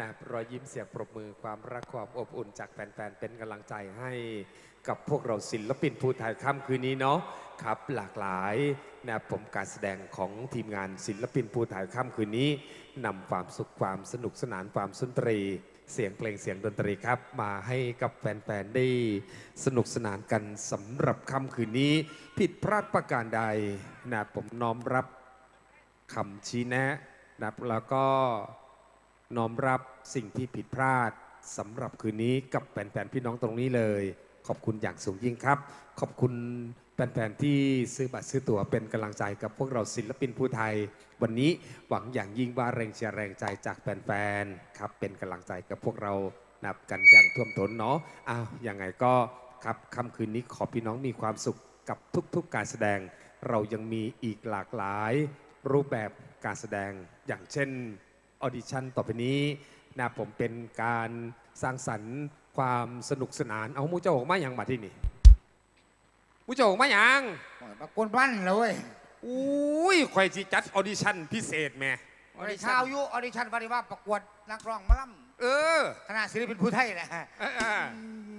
นะรอยยิ้มเสียงปรบมือความรักความอบอุ่นจากแฟนๆ เป็นกำลังใจให้กับพวกเราศิลปินภูไทยค่ำคืนนี้เนาะครับหลากหลายนะผมการแสดงของทีมงานศิลปินภูไทยค่ำคืนนี้นำความสุขความสนุกสนานความสุนทรีเสียงเพลงเสียงดนตรีครับ มาให้กับแฟน ๆ ได้สนุกสนานกันสำหรับค่ำคืนนี้ ผิดพลาดประการใดนะผมน้อมรับคำชี้แนะนะครับแล้วก็ น้อมรับสิ่งที่ผิดพลาดสำหรับคืนนี้กับแฟนๆพี่น้องตรงนี้เลย ขอบคุณอย่างสูงยิ่งครับ ขอบคุณแฟนๆที่ซื้อบัตรซื้อตั๋วเป็นกำลังใจกับพวกเราศิลปินผู้ไทย วันนี้หวังอย่างยิ่งว่าแรงเชียร์แรงใจจากแฟนๆครับเป็นกำลังใจกับพวกเรานับกันอย่างท่วมท้นเนาะอ้าวยังไงก็ครับค่ำคืนนี้ขอพี่น้องมีความสุขกับทุกๆการแสดง เรายังมีอีกหลากหลาย รูปแบบการแสดงอย่างเช่น ออดิชั่นต่อไปนี้นะผมเป็นการสร้างสรรค์ความสนุกสนาน เอามูเจ้าออกมาอย่างมาที่นี่มูเจ้าออกมาอย่างโอ้ยปรากฏวันเลยเว้ยอุ้ยคอยจีจัดออดิชั่นพิเศษแหม่ ออดิชั่นอยู่ออดิชั่นวันนี้ว่าประกวดนักร้องหมาล่เออำคณะศิลปินผู้ไทยแหละเออเออ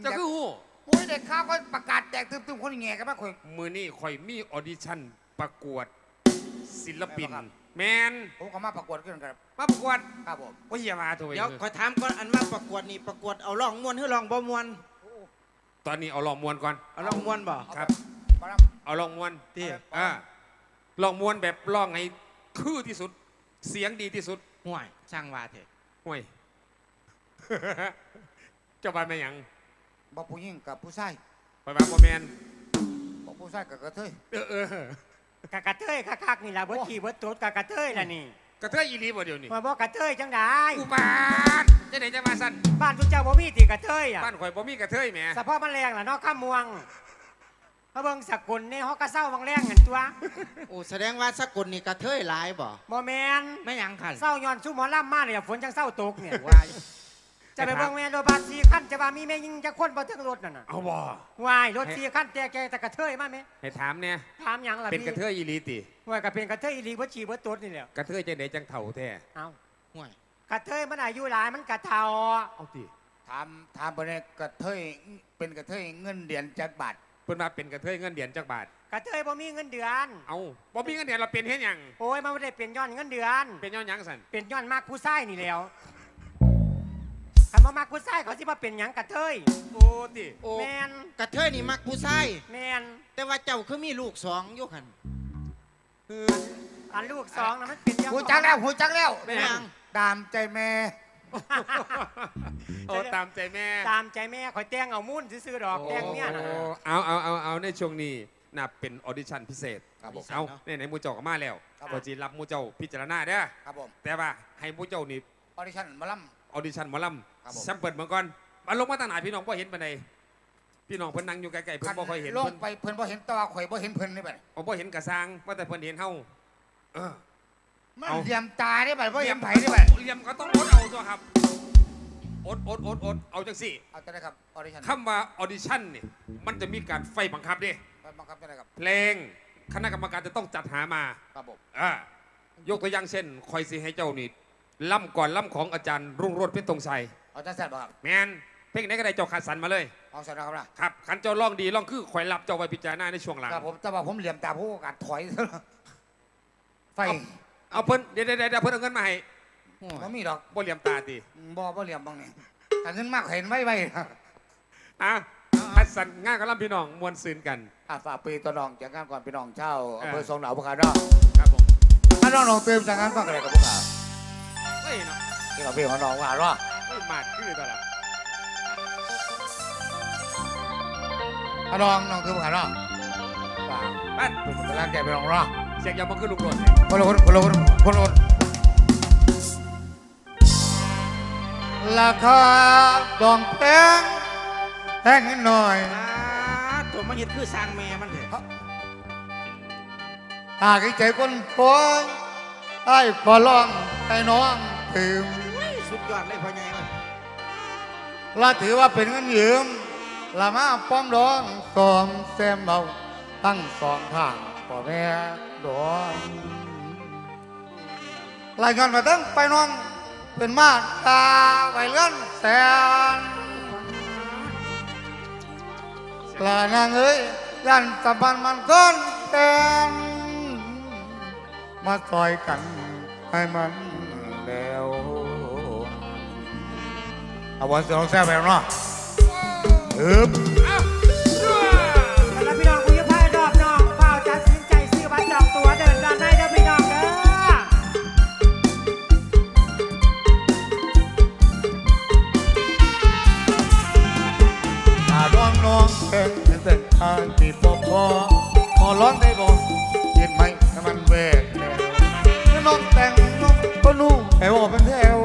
เจะคือหูโอ้ยเด็กข้าวก็ประกาศแจกตึมๆคนแง่กันมากคุยมือนี่คอยมีออดิชั่นประกวดศิลปิน แม่นบ่ครับ แมนผมก็มาประกวดขึ้นครับมาประกวดครับผมว่าอย่ามาตัวเองเดี๋ยวขอถามก่อนอันว่าประกวดนี่ประกวดเอาร้องมวนหรือร้องบ่มวนตอนนี้เอาลองมวนก่อน เอาร้องมวนบ่ครับ มาล่เอาลองมวนที่อ่าลองมวนแบบร้องให้คือที่สุด เสียงดีที่สุดห่วยช่างว่าเถอะห่วย เจ้าบ้านแม่หยังำบอกผู้หญิงกับผู้ชายไปบ้านพ่อแมนบอกผู้ชายกับกระเทยเออเออ กะกะเทยคักๆนี่ล่ะเบิดขี่เบิดโตดกะกะเทยล่ะนี่กระเทยอีหลีบ่เดี๋ยวนี้มาบอกกะเทยจังไดอุบาทจะไหนจะมาสั้นบ้านทุกเจ้าบ่มีติกะเทยอะบ้านข่อยบ่มีกระเทยแหมสะพอมันแรงล่ะเนาะข้ามม่วงพระเบิ่งสกุลนี่เฮาก็เศร้าบางแรงหันตัวโอ้แสดงว่าสกุลนี่กระเทยหลายบ่บ่แม่นไม่หยังคันเศร้าย้อนซุ่มหมอลำมาเนี่ยฝนจังเศร้าตกเนี่ย วาย จะไปเบิ่งแม่นรถบัสสี่คันจะว่ามีแม่ยิงจะคนบ่ถึงรถนั่นน่ะเอาบ่วายรถสี่คันแต่แกแต่กะเทยมาแม่ให้ถามเนี่ยถามหยังล่ะเป็นพี่กระเทยอีหลีติว่าก็เป็นกะเทยอีหลีบ่ขี่บ่ตดนี่แหละกระเทยจังไหนจังเถ่าแท้เอ้าห่วยกะเทยมันอายุหลายมันกะเฒ่าเอาติถามถามไปเนี่ยกระเทยเป็นกระเทยเงินเดือนจักบาทเพิ่นมาเป็นกระเทยเงินเดือนจักบาทกะเทยบ่มีเงินเดือน เอาบ่มีเงินเดือนเราเป็นเฮ็ดหยังโอ้ยมันไม่ได้เป็นย้อนเงินเดือน เป็นย้อนหยังสั่นเป็นย้อนมากผู้ชายนี่แหล้ว คันบ่มากผู้ชายเขาสิมาเป็นหยังกะเทยโอ้ติโอ้แมนกระเทยนี่มักผู้ชายแมนแต่ว่าเจ้าคือมีลูกสองอยู่คันอันลูกสองนะมันเป็นยังหูจักแล้วหูจักแล้วไม่หยังตามใจแม่ โอ้ตามใจแม่ตามใจแม่คอยแต่งเอามุ่นซื้อๆดอกแต่งเนี่ยนะ โอ้เอาเอาเอาเอาในช่วงนี้นับเป็นออดิชั่นพิเศษครับผมเอาในไหนๆหมูเจ้าก็มาแล้วครับผม ก็จีรับหมูเจ้าพิจารณาเด้อครับผมแต่ว่าให้หมูเจ้านี่ออดิชั่นหมาล่ ออดิชั่นหมอลครับผมำแซมเปิดมาก่อนมาลงมาตั้งไหนพี่น้องพ่เห็นปานใดพี่น้องเพิ่นนั่งอยู่ไกลๆำเพิ่นบ่ค่อยเห็นลงเพิ่นไปเพิ่นบ่เห็นแตัวาข่อยบ่เห็นเพิ่นนี่บัดเอาบ่เห็นกระซังว่าแต่เพิ่นเห็นเฮาเออ มันเอา เหลี่ยมตาได้บัดบ่เห็นไผได้บัดเหลี่ยมก็ต้องอดเอาตัวครับอดอดอดอดเอาจังสี่เอาจะได้ครับออดิชั่นคำว่าออดิชั่นนี่มันจะมีการไฟบังคับเด้ไปบังคับจะได้ครับเพลงคณะกรรมการจะต้องจัดหามา ครับผมอ่ายกตัวอย่างเช่นคอยสิให้เจ้านี่ ล่ำก่อนล่ำของอาจารย์รุ่งโรจน์เพชรตรงชัยเอาจังซั่นบ่ครับแมนเพลงไหนก็ได้เจ้าขัดสรรมาเลยเอาซั่นนะครับนะครับขันเจ้าร้องดีร้องคือคอยรับเจ้าไว้พิจารณาในช่วงหลังครับผมแต่ว่าผมเหลี่ยมตาผู้โอกาสถอยซะแล้วไฟเอาเพิ่นเดี๋ยวเดี๋ยวเดี๋ยวเพิ่นเอาเงินมาให้ห่วยบ่มีดอกบ่เหลี่ยมตาตีบ่บ่เหลี่ยมบางนี่ถ้าเงินมากเห็นไว้ไว้อะขัดสรรงานกับล่ำพี่น้องมวลซืนกันอะฝากปีตัวน้องจากงานก่อนพี่น้องเช่าเอออำเภอทรงหนาวพวกเขาเนาะครับผมถ้าน้องน้องเติมจากงานก่อนก็ได้กับพวกเขา เฮ้ยเนาะที่เราพี่ของน้องว่าเนาะเฮ้ยมาดคือตลอดถ้าน้องน้องเติมพวกเขาเนาะฝากบ้านเป็นกำลังใจพี่น้องเนาะเสียงยาวมันคือลุงโรดคนละคนคนละคนคนละคนราคาดองแพงแพงนิดหน่อย อ่าตัวมันเห็ดคือสร้างแม่มันเถอะหากให้ใจคนฟองไอ้ขอร้องให้น้อง ตื่มสุดยอดเลยพ่อใหญ่เอ้ยและถือว่าเป็นเงินยืมละมาป้องดองสอมแซมเราตั้งสองข้างพ่อแม่ดองรายงานมาตั้งไปน้องเป็นมาตาไว้เลื่อนแสนลานางเอ้ยยันตะบันมันก้อนแกนมาซอยกันให้มัน เอาวันเสียงแซ่บไปแล้วเนาะอึบแล้วพี่น้องคุยกับพายรอบน้องเฝ้าตัดสินใจซื้อบัตรจองตั๋วเดินด้านในเด้อพี่น้องเด้อถ้าร้องน้องเพลงเส้นทางที่พอพอพอร้องได้บอกยินไหมให้มันเวทแนวน้องแต่งน้องก็นุ่งแถวเป็นแถว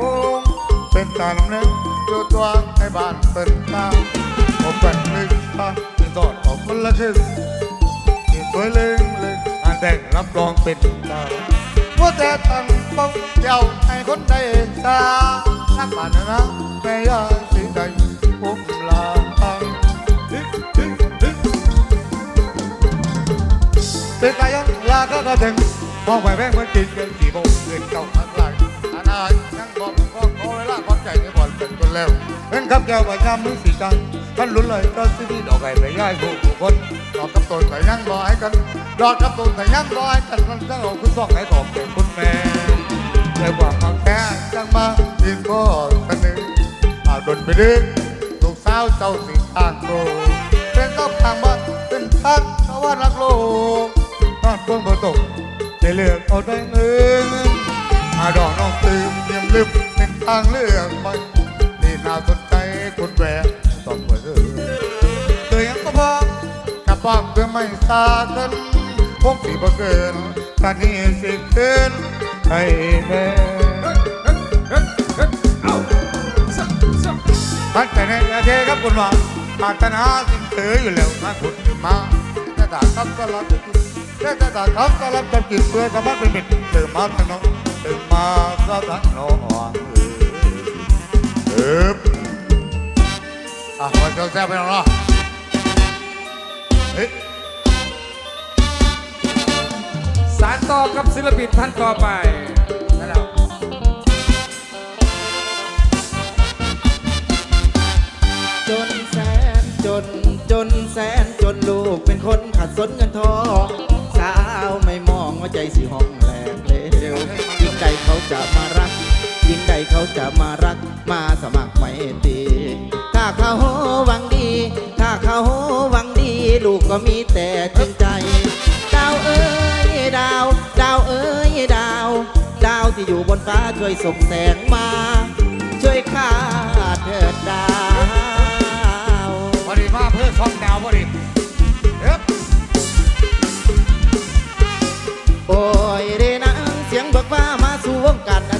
เป็นตาลำเนื้อ ตัวตัวให้บ้านเป็นตาผมเป็นลึกตาที่สอดออกคนละครึ่งที่สวยเลึงเลึงอันแต่งรับรองเป็นตาว่าแต่ตั้งป้าเดียวให้คนได้ตานักบ้านนะแม่ยาสีใดผมลาตังเป็นกายันลาก็กระเด็นมองไปแม่งมันกินกันกี่โมงเงินเก่าทั้งหลาย อันนั้นยังบอกก็ขอเวลาความใจในบ่อนเป็นคนแล้วเป็นคำแก้วประจำมือสีจังท่านลุ้นเลยก็สิที่ดอกไก่ไปย่ายผู้ผู้คนดอกกับต้นแต่ยังรอให้กันดอกกับต้นแต่ยังรอให้กันมันจะเอาคุณสองให้ตอบเป็นคุณแม่เรียว่ามาแค่จังมาดินก็สนึงอาดนไปดึงลูกสาวเจ้าสิทางโตเป็นต้องทางบ้านเป็นทักเพราะว่ารักโลกบ้านเพิ่งมาตกได้เลือกเอาได้เงินาดอกน้องตื่มเยี่ยมลืมเป็นทางเลือกใหม่ที่น่าสนใจคุณแหวกต้องเปิดเตือยังก็พอกกับบอกเพื่อไม่ตากันคงสีบ่เกินตอนนี้สิขึ้นให้แม่พันแต่ในประเทครับคุณว่าปรารถนาสิ่งเถืออยู่แล้วมาขุดมาแต่ตาทำก็รับกินแต่ตาทำก็รับกินเพื่อกับมันเป็นมิตรเติมมาทั้งน้อง มาก็ทั้งน้องเอออะมาเจ้าแซ่บไปน้องเนาะเฮ้ยสารต่อกับศิลปินท่านต่อไปนั่นแหละจนแสนจนจนแสนจนลูกเป็นคนขัดสนเงินทองสาวไม่มองว่าใจสิห้อง จะมารักยิ่งใดเขาจะมารัก มาสมัครไม่ตี ถ้าเขาหวังดี ถ้าเขาหวังดี ลูกก็มีแต่จริงใจ ดาวเอ้ยดาว ดาวเอ้ยดาว ดาวที่อยู่บนฟ้าช่วยส่งแสงมา ช่วยข้าเถิดดาว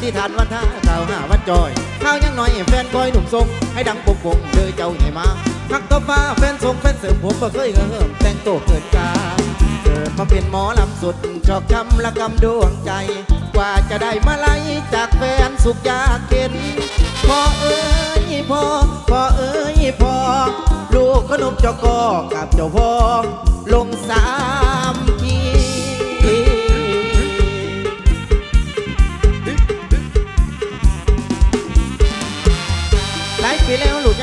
ธิษฐานวันท่าข่าวหาวันจอยข้าวยังน้อยแฟนคอยหนุ่มทรงให้ดังปุกปงเดินเจ้าใหญ่มาพักตบฟ้าแฟนทรงแฟนเสริมผมบ่เคยเหิมแต่งตัวเกินกาเกิดมาเป็นหมอลำสุดชอกช้ำละกำดวงใจ กว่าจะได้มาไล่จากแฟนสุขยากเข็นพ่อเอ้ยพ่อพ่อเอ้ยพ่อลูกขนมจอกอกับเจ้าพ่อลงสา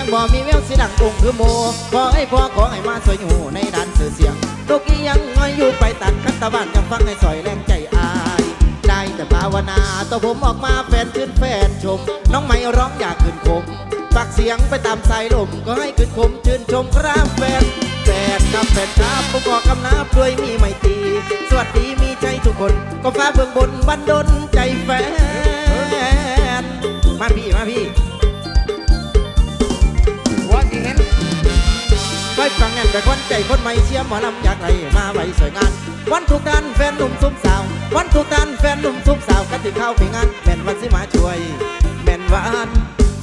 ยังบ่มีแววสิดังองค์คือโมขอให้พ่อขอให้มาสวยอยู่ในด้านสื่อเสียงลูกอียังง่อยอยู่ไปตัดคันตะบ้านยังฟังให้สอยแรงใจอาย ได้แต่ภาวนาตัวผมออกมาแฟนขึ้นแฟนชม น้องไม่ร้องอยากขึ้นคมฝากเสียงไปตามสายลมก็ให้ขึ้นคมชื่นชมครับแฟนแฟนครับแฟนครับผมขอคำนับด้วยมีไม่ตี สวัสดีมีใจทุกคน ก็ฟ้าเบื้องบนบันดลใจแฟน มาพี่มาพี่ แน่นแต่คนใจคนไม่เชื่อหมอลำอยากไหลมาไว้สวยงาน วันทุกท่านแฟนหนุ่มซุ่มสาว วันทุกท่านแฟนหนุ่มซุ่มสาวก็ถึงเข้าไปงานแม่นวันสิมาช่วยแม่นวัน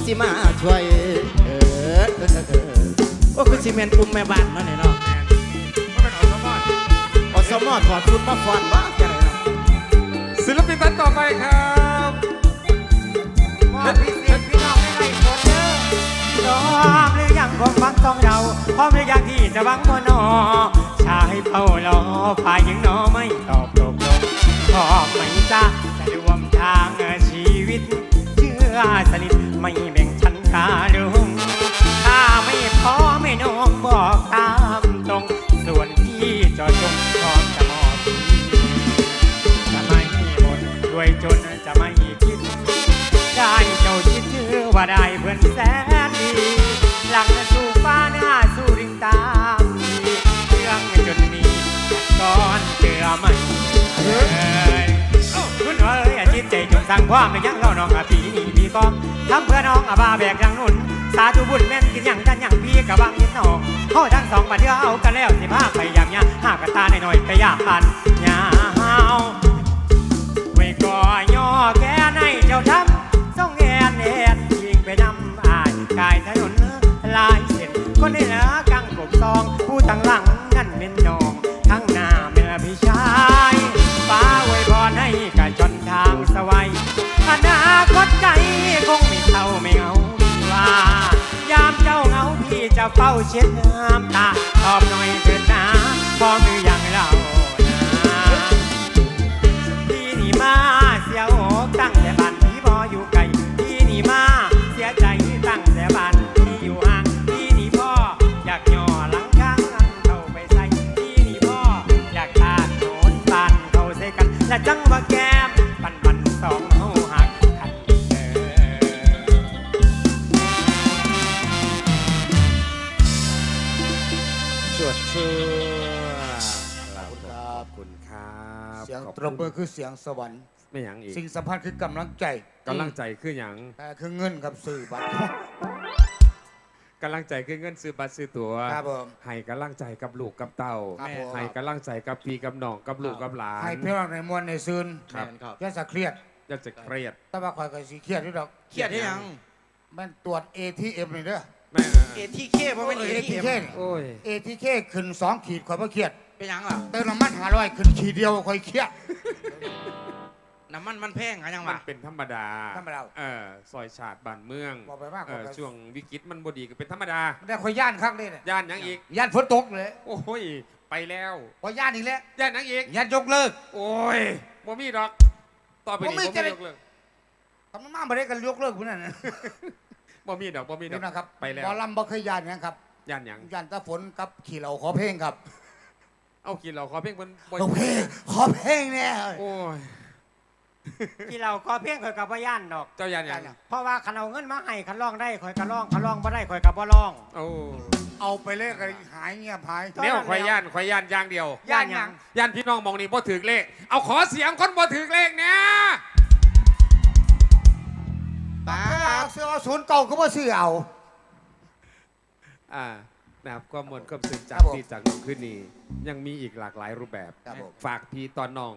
สิมาช่วยเออเออเออโอ้คือสิแม่นกลุ่มแม่บ้านเนาะเนี่ยเนาะก็เป็นอสมออสมอถอดชุดมาฟอนบ้าจังไรเนาะศิลปินท่านต่อไปครับ รือยังที่จะบังมโนอชายเฝ้ารอฝ่ายหญิงนอไม่ตอบตกลงพอมไหมจ๊ะจะรวมทางชีวิต เชื่อสนิทไม่แบ่งชั้นกาลุงถ้าไม่พอไม่น้องบอกตามตรง ส่วนพี่จอจงพร้อมจะมอบพี่จะไม่หมดรวยจนจะไม่คิด ได้เจ้าคิดชื่อว่าได้เพื่อนแสน สั่งความในยังเล่าน้องอาปีนี้พี่กองทำเพื่อน้องอาบาแบกอย่างนุ่น สาธุบุญแม่นกินอย่างกันอย่างพี่กะบวังยินน้องเขาทั้งสองมาเดือเอากันแล้วสิพาไปยามยาหากระตาหน่อยๆไปยามปัน จะเฝ้าเช็ดน้ำตาตอบหน่อยเถิดนะพร้อมือย เสียงขอบตรบมือคุณคือเสียงสวรรค์ ไม่หยังอีกสิ่งสำคัญคือกำลังใจกำลังใจคือหยังแต่คือเงินครับสื่อบัตร กำลังใจคือเงินซื้อบัตรซื้อตั๋วครับผมให้กำลังใจกับลูกกับเต้าครับผม ให้กำลังใจกับพี่กับน้องกับลูกกับหลานให้พี่น้องในมวลในซืนครับอย่าสะเครียดอย่าจะเครียดแต่ว่าคอยก็สิเครียดด้วยดอกเครียดได้ยังมันตรวจ ATM นี่เด้อ แม่เอทีเคเพราะเป็นเอที ATK เคนี่โอ้ย ATK ขึ้นสองขีดคอยบ่เครียด เป็นยังล่ะเติมน้ำมันห้าร้อยขึ้นขีดเดียวคอยเครียด น้ำมันมันแพงอะยังมัวะ นเป็นธรรมดาธรรมดาเออซอยชาติบ้านเมืองบอกไปมากเออบอกไปช่วงวิกฤตมันบดีก็เป็นธรรมดามันได้คอยย่านครั้งนี้เนี่ยย่านหยังอีก ย่านฝนตกเลยโอ้ย ไปแล้วพอย่านอีกแล้วย่านหยังอีก ย่านยกเลิก โอ้ยบ่มีดอก ต่อไปนี้บ่มีบ่จะมีได้ยกเลิกทำมาไม่ได้กันยกเลิกพุ่นนั่นนะบ่มีดอกบ่มีดอนี่ก นะครับไปแล้วหมอลำบ่เคยย่านนะครับย่านหยังย่านตาฝนกับขี่เหล่าขอเพลงครับ เอากินเราขอเพลงเพิ่นบ่ขอเพลงขอเพลงเนี่ยโอ้ยที่เราก็เพียงคอยกับว่าย่านดอก เจ้าย่านหยังเพราะว่าคันเอาเงินมาให้คันร้องได้คอยกะร้องคันร้องบ่ได้คอยกับบ่ร้อง โอ้เอาไปเลยกันหายเงียบหายแนวข่อยย่านข่อยย่านอย่างเดียวย่านหยัง ย่านพี่น้องมองนี่บ่ถือเลข เอาขอเสียงคนบ่ถือเลขเนี่ยป้าเสื้อศูนย์เก่าก็บ่ซื้อเอาอ่า นะครับความมวลความซึ้งจาครักบผมพี่จากน้องขึ้นนี่ยังมีอีกหลากหลายรูปแบบ ครับผม ฝากพี่ตอนน้อง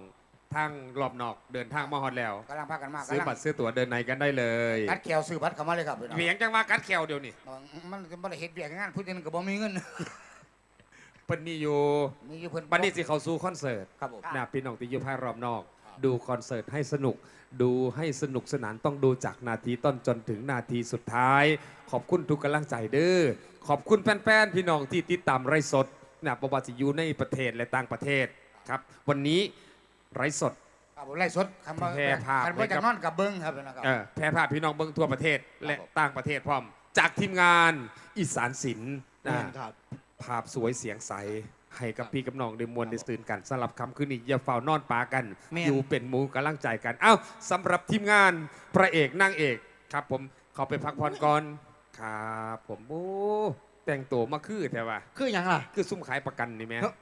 ทางรอบนอกเดินทางมาฮอดแล้ว กำลังพากันมากซื้อบัตรซื้อตั๋วเดินในกันได้เลยกัดแขวซื้อบัตรเข้ามาเลยครับพี่น้องเวียงจังว่ากัดแขวเดียวนี่มันมันบ่ได้เฮ็ดเวียกงานผู้เด่นก็บ่มีเงิน เพิ่นนี่อยู่มีอยู่เพิ่นบัดนี้สิเขาสู่คอนเสิร์ตครับผม นะพี่น้องที่อยู่ภายรอบนอก ดูคอนเสิร์ตให้สนุก ดูให้สนุกสนานต้องดูจากนาทีต้นจนถึงนาทีสุดท้าย ขอบคุณทุกกำลังใจเด้อขอบคุณแฟนๆพี่น้องที่ติดตามไร้สดนะประวัติอยู่ในประเทศและต่างประเทศครับ วันนี้ไร้สด ครับผมไล่สดคำว่าแพร่ภาพ คันบ่จากนอนกับเบิ้งครับพี่น้องครับ เออแพร่ภาพพี่น้องเบิ้งทั่วประเทศและผม ต่างประเทศพร้อม จากทีมงานอีสานศิลป์นะครับภาพสวยเสียงใส ให้กับพี่กับน้องได้มวลได้ตื่นกันสำหรับคำคืนนี้อย่าเฝ้านอนปากัน แม่น อยู่เป็นหมูกำลังใจกันเอ้าสำหรับทีมงานพระเอกนางเอกครับ ผมเขาไปพักผ่อนก่อนครับผมโอ้แต่งตัวมาคือแต่ว่า คือหยังล่ะ คือซุ่มขายประกันนี่แม่ เฮ้ย